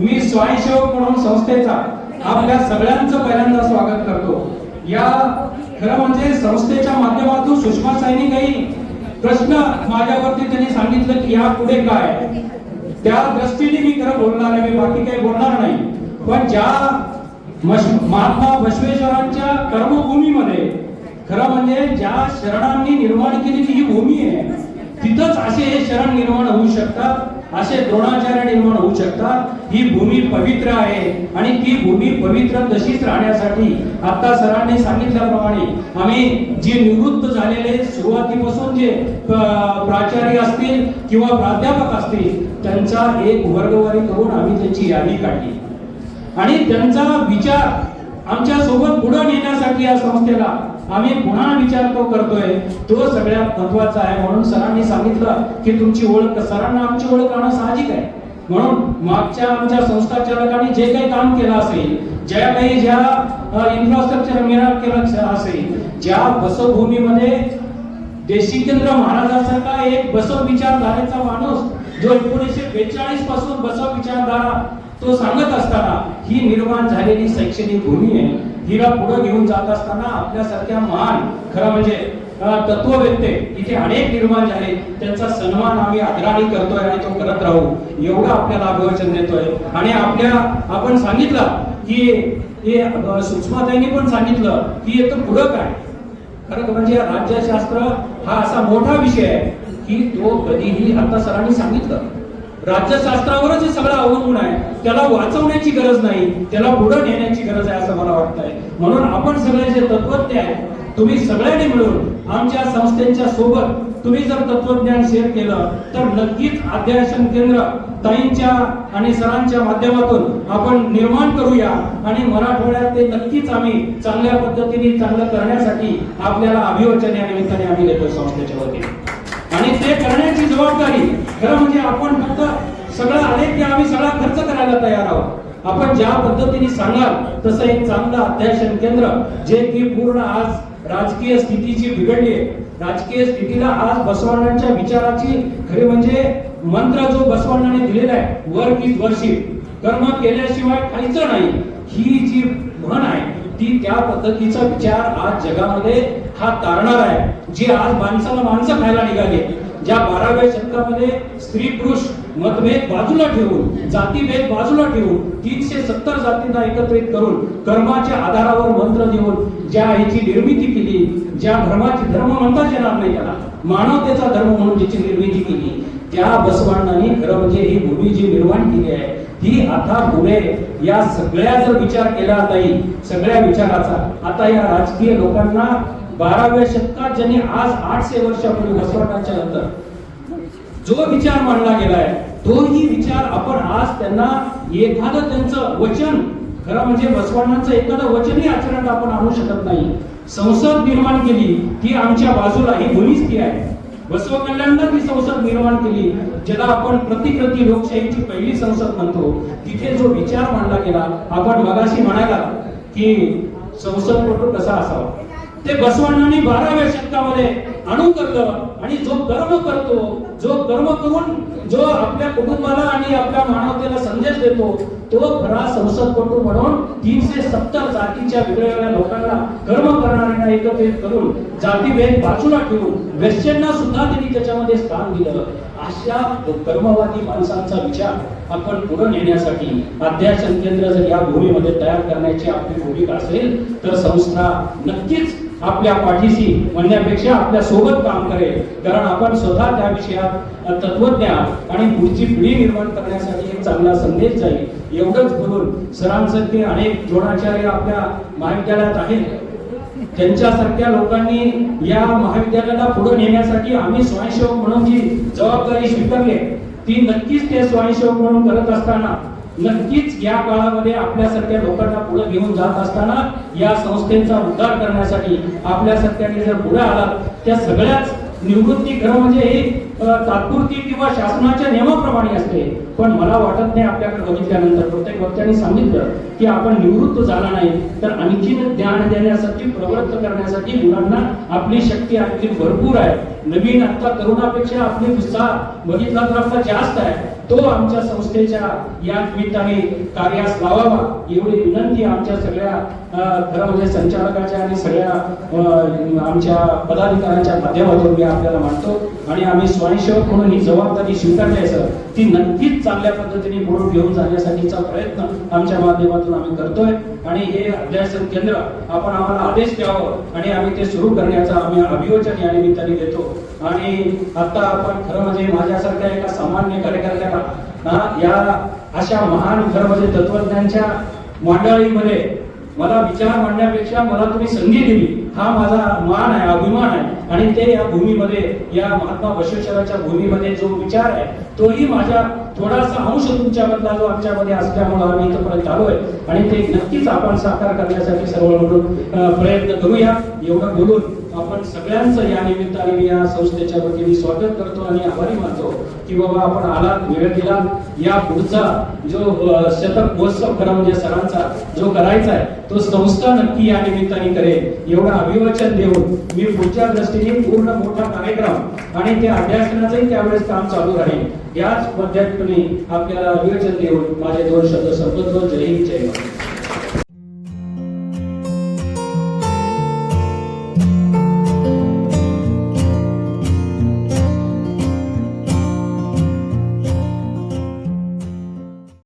मी स्वयंसेवक म्हणून संस्थेचा आपल्या सगळ्यांचं पहिल्यांदा स्वागत करतो. या खरं म्हणजे संस्थेच्या माध्यमातून सुषमा साईनी काही प्रश्न माझ्यावरती त्यांनी सांगितलं की या पुढे काय? त्या दृष्टीने मी खरं बोलणार आहे मी बाकी काही बोलणार नाही. पण ज्या महात्मा बसवेश्वरांच्या कर्मभूमीमध्ये खरं म्हणजे ज्या शरणांनी निर्माण केलेली ही भूमी आहे तिथंच असे हे शरण निर्माण असे द्रोणाचार्य निर्माण होऊ शकतात. ही भूमी पवित्र आहे आणि ती भूमी पवित्र तशीच राहण्यासाठी आता सरांनी सांगितल्याप्रमाणे आम्ही जे निवृत्त झालेले सुरुवातीपासून जे प्राचार्य असतील किंवा प्राध्यापक असतील त्यांचा एक वर्गवारी करून आम्ही त्यांची यादी काढली. आणि त्यांचा विचार आमच्यासोबत पुढे नेण्यासाठी या संस्थेला आम्ही पुन्हा विचार तो करतोय. तो सगळ्यात महत्त्वाचा आहे. म्हणून सरांनी सांगितलं की तुमची ओळख सरांना आमची ओळख आणणं साहजिक आहे. म्हणून मागच्या आमच्या संस्था चालकांनी जे काही काम केलं असेल ज्या काही ज्या इन्फ्रास्ट्रक्चर मिळालं केलं असेल ज्या बसभूमीमध्ये देशिकेंद्र महाराजांसारखा एक बसव विचारधारेचा माणूस जो एकोणीसशे बेचाळीसपासून बसव विचारधारा तो सांगत असताना ही निर्माण झालेली शैक्षणिक भूमी आहे. हिला पुढे घेऊन जात असताना आपल्यासारख्या महान खरं म्हणजे तत्ववेत्ते इथे अनेक निर्माण झाले त्यांचा सन्मान आम्ही आदराने करतोय आणि तो करत राहू. एवढं आपल्याला अभिवचन देतोय. आणि आपल्या आपण सांगितलं की हे सुषमाताईंनी पण सांगितलं की येतं पुढं काय? खरं म्हणजे राज्यशास्त्र हा असा मोठा विषय आहे की तो कधीही आता सरांनी सांगितलं. राज्यशास्त्रावरच हे सगळं अवलंबून आहे. त्याला वाचवण्याची गरज नाही. त्याला पुढे नेण्याची गरज आहे असं मला वाटतंय. म्हणून आपण सगळे जे तत्वज्ञ आहे तुम्ही सगळ्यांनी मिळून आमच्या संस्थेच्या सोबत तुम्ही जर तत्वज्ञान शेअर केलं तर नक्कीच अध्यासन केंद्र ताईंच्या आणि सरांच्या माध्यमातून आपण निर्माण करूया. आणि मराठवाड्यात ते नक्कीच आम्ही चांगल्या पद्धतीने चांगलं करण्यासाठी आपल्याला अभिवचन या निमित्ताने आम्ही देतो संस्थेच्या वतीने. आणि ते करण्याची जबाबदारी खरं म्हणजे आपण फक्त सगळं आले की आम्ही सगळा खर्च करायला तयार आहोत. आपण ज्या पद्धतीने सांगाल तसं एक चांगलं अध्यासन केंद्र जे की पूर्ण आज राजकीय स्थितीची बिघडली आहे. राजकीय स्थितीला आज बसवण्णांच्या विचाराची खरी म्हणजे मंत्र जो बसवण्णाने दिलेला आहे वर्क इज वर्शिप कर्म केल्याशिवाय काहीच नाही. ही जी म्हण आहे ती त्या पद्धतीचा विचार आज जगामध्ये हा तारणार आहे. जी आज माणसाला माणसं खायला निघाली ज्या बाराव्या शतकामध्ये स्त्री पुरुष मतभेद बाजूला ठेवून जातीभेद बाजूला ठेवून तीनशे सत्तर जातींना एकत्रित करून कर्माच्या आधारावर मंत्र देऊन ज्या ह्याची निर्मिती केली ज्या धर्माची धर्म म्हणताच येणार नाही त्याला मानवतेचा धर्म म्हणून ज्याची निर्मिती केली त्या बसवांनाने खरं म्हणजे ही भूमी जी निर्माण केली आहे ही आता पुढे या सगळ्या जर विचार केला नाही सगळ्या विचाराचा आता या राजकीय लोकांना बाराव्या शतकात ज्यांनी आज आठशे वर्षापूर्वी बसवण्याच्या नंतर जो विचार मांडला गेलाय तोही विचार आपण आज त्यांना एखादं त्यांचं वचन खरं म्हणजे बसवण्णांचं एखादं वचनही आचरणात आपण आणू शकत नाही. संसद निर्माण केली ती आमच्या बाजूला ही भूमीच ती आहे. बसव कल्याणला ती संसद निर्माण केली ज्याला आपण प्रतिकृती लोकशाहीची पहिली संसद म्हणतो. तिथे जो विचार मांडला गेला आपण मगाशी म्हणाला की संसद कसा असावा? ते बसवण्णांनी बाराव्या शतकामध्ये अनुकरलं आणि जो कर्म करतो जो कर्म करून जो आपल्या कुटुंबाला आणि आपल्या मानवतेला संदेश देतो तो खरा संसदपटू म्हणून तीनशे सत्तर जातीच्या वेगवेगळ्या लोकांना कर्म करणाऱ्यांना एकत्रित करून जातीभेद बाजूला ठेवून वेश्यांना सुद्धा त्यांनी त्याच्यामध्ये स्थान दिलं. अशा कर्मवादी माणसांचा विचार आपण पुढे नेण्यासाठी अध्यासन केंद्र जर या भूमीमध्ये तयार करण्याची आपली भूमिका असेल तर संस्था नक्कीच आपल्या पाठीशी म्हणण्यापेक्षा आपल्यासोबत काम करेल. कारण आपण स्वतः त्या विषयात तत्वज्ञान आणि पुढची पिढी निर्माण करण्यासाठी एक चांगला संदेश जाईल. एवढंच बोलून सरांचं ते अनेक द्रोणाचार्य आपल्या महाविद्यालयात आहेत. त्यांच्यासारख्या लोकांनी या महाविद्यालयाला पुढे नेण्यासाठी आम्ही स्वयंसेवक म्हणून जी जबाबदारी स्वीकारली ती नक्कीच ते स्वयंसेवक म्हणून करत असताना नक्कीच या काळामध्ये आपल्यासारख्या लोकांना पुढे घेऊन जात असताना या संस्थेचा उद्धार करण्यासाठी आपल्यासारख्याने जर पुढे आलात त्या सगळ्याच निवृत्ती खरं म्हणजे हे तात्पुरती किंवा शासनाच्या नियमाप्रमाणे असते. पण मला वाटत नाही आपल्याकडे बघितल्यानंतर प्रत्येक वक्त्याने सांगितलं की आपण निवृत्त झाला नाही तर आणखीन ज्ञान देण्यासाठी प्रवृत्त करण्यासाठी मुलांना आपली शक्ती आपली भरपूर आहे. नवीन आता तरुणापेक्षा आपली उत्साह बघितला तर आपला जास्त आहे. तो आमच्या संस्थेच्या या निमित्ताने कार्यास लावावा एवढी विनंती आमच्या सगळ्या घरामध्ये खरं म्हणजे संचालकाच्या आणि सगळ्या आमच्या पदाधिकाऱ्यांच्या माध्यमातून मी आपल्याला मानतो. आणि आम्ही स्वयंसेवक म्हणून ही जबाबदारी स्वीकारली आहे सर. ती नक्कीच चांगल्या पद्धतीने पुढे घेऊन जाण्यासाठीचा प्रयत्न आमच्या माध्यमातून आम्ही करतोय. आणि हे अध्यासन केंद्र आपण आम्हाला आदेश द्यावं आणि आम्ही ते सुरू करण्याचा आम्ही अभियोजन या निमित्ताने देतो आणि आता आपण खरं म्हणजे माझ्यासारख्या एका सामान्य कार्यकर्त्याला या अशा महान खरं म्हणजे तत्वज्ञांच्या मंडळीमध्ये मला विचार मांडण्यापेक्षा मला तुम्ही संधी दिली. हा माझा मान आहे अभिमान आहे. आणि ते या भूमीमध्ये या महात्मा बसवेश्वराच्या भूमीमध्ये जो विचार आहे तोही माझ्या थोडासा अंश तुमच्यामधला जो आमच्यामध्ये असल्यामुळे आम्ही इथपर्यंत आलोय. आणि ते नक्कीच आपण साकार करण्यासाठी सर्व म्हणून प्रयत्न करूया. एवढं बोलून आपण सगळ्यांचं या निमित्ताने मी या संस्थेच्या वतीने स्वागत करतो आणि आभारी मानतो की बाबा आपण आलात वेळ दिला. या पुढचा जो शतक महोत्सव खरा म्हणजे सरांचा जो करायचा आहे तो संस्था नक्की या निमित्ताने करेल. एवढं अभिवाचन देऊन मी पुढच्या दृष्टीने पूर्ण मोठा कार्यक्रम आणि ते अभ्यासनाचंही त्यावेळेस काम चालू राहील. याच पद्धतीने आपल्याला वेळ देऊन माझे दोन शब्द संपत जय हिंद जय महाराज